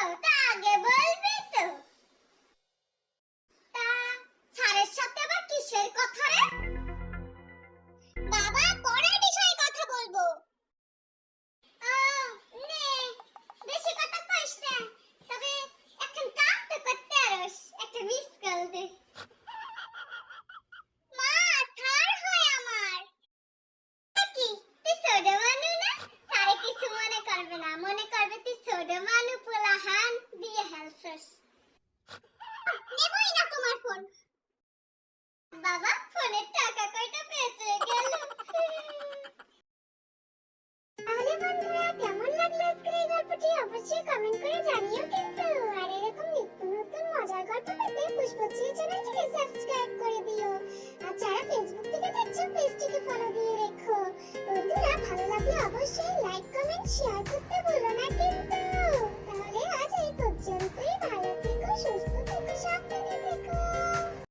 আগে বলবি তো। তা সাথে আবার কিসের কথা রে? নেবই না তোমার ফোন। বাবা, ফোনের টাকা কয়টা বেঁচে গেল। তাহলে বন্ধুরা, কেমন লাগল আজকের এই গল্পটি? অবশ্যই কমেন্ট করে জানিও কিন্তু। আর এরকম নিত্য নতুন মজার গল্প পেতে পুষ্পশ্রী চ্যানেলটিকে সাবস্ক্রাইব করে দিও। আর যারা ফেসবুক থেকে দেখছ পেজটিকে ফলো দিয়ে রেখো। বন্ধুরা, ভালো লাগলে অবশ্যই লাইক কমেন্ট শেয়ার করতে